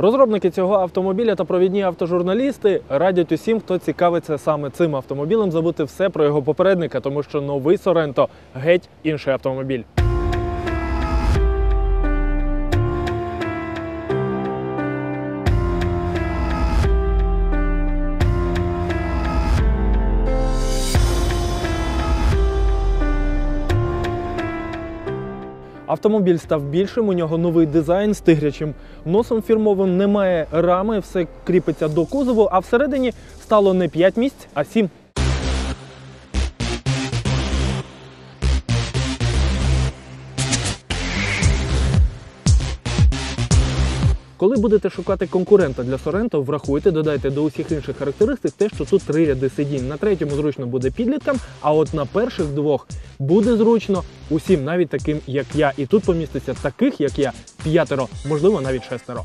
Розробники цього автомобіля та провідні автожурналісти радять усім, хто цікавиться саме цим автомобілем, забути все про його попередника, тому що новий Соренто геть інший автомобіль. Автомобіль став більшим, у нього новий дизайн з тигрячим носом фірмовим, немає рами, все кріпиться до кузову, а всередині стало не 5 місць, а 7. Коли будете шукати конкурента для Соренто, врахуйте, додайте до усіх інших характеристик те, що тут три ряди сидінь. На третьому зручно буде підліткам, а от на перших двох буде зручно усім, навіть таким, як я. І тут поміститься таких, як я, п'ятеро, можливо, навіть шестеро.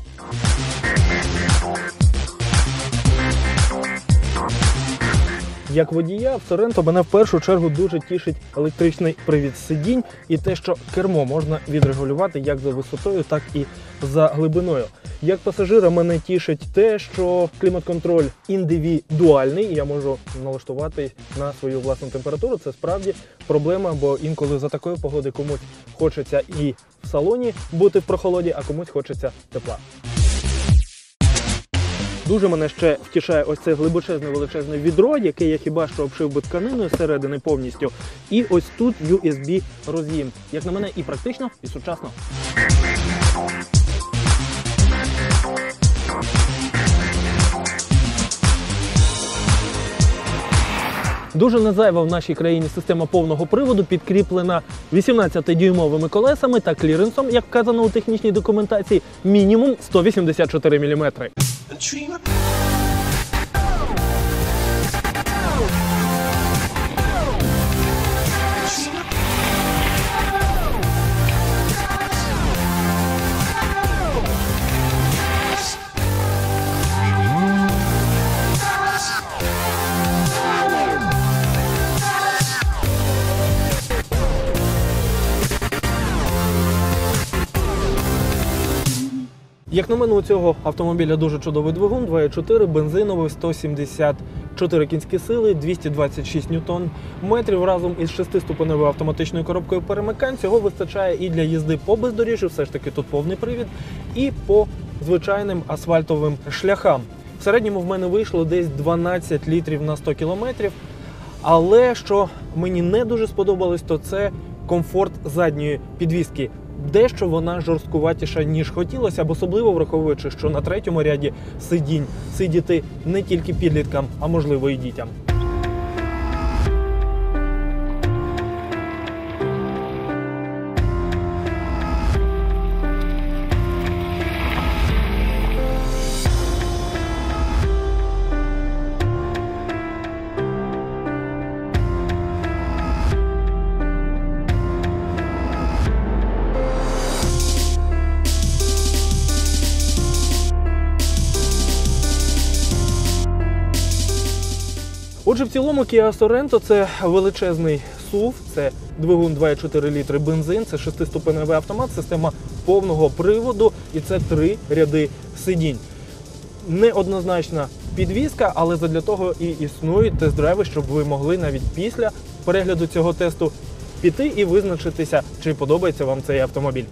Як водія в Соренто мене в першу чергу дуже тішить електричний привід сидінь і те, що кермо можна відрегулювати як за висотою, так і за глибиною. Як пасажира мене тішить те, що клімат-контроль індивідуальний, і я можу налаштувати на свою власну температуру. Це справді проблема, бо інколи за такої погоди комусь хочеться і в салоні бути в прохолоді, а комусь хочеться тепла. Дуже мене ще втішає ось це глибочезне величезне відро, яке я хіба що обшив би тканиною зсередини повністю. І ось тут USB роз'їм. Як на мене, і практично, і сучасно. Дуже незайва в нашій країні система повного приводу підкріплена 18-дюймовими колесами та кліренсом, як вказано у технічній документації, мінімум 184 мм. Як на мене, у цього автомобіля дуже чудовий двигун, 2.4, бензиновий, 174 кінські сили, 226 ньютон метрів разом із шестиступеневою автоматичною коробкою перемикань. Цього вистачає і для їзди по бездоріжжю, все ж таки тут повний привід, і по звичайним асфальтовим шляхам. В середньому в мене вийшло десь 12 літрів на 100 кілометрів. Але що мені не дуже сподобалось, то це комфорт задньої підвіски. Дещо вона жорсткуватіша, ніж хотілося б, особливо враховуючи, що на третьому ряді сидінь сидіти не тільки підліткам, а можливо і дітям. Отже, в цілому Kia Sorento – це величезний SUV, це двигун 2,4 літри бензин, це шестиступеневий автомат, система повного приводу і це три ряди сидінь. Неоднозначна підвізка, але задля того і існують тест-драйви, щоб ви могли навіть після перегляду цього тесту піти і визначитися, чи подобається вам цей автомобіль.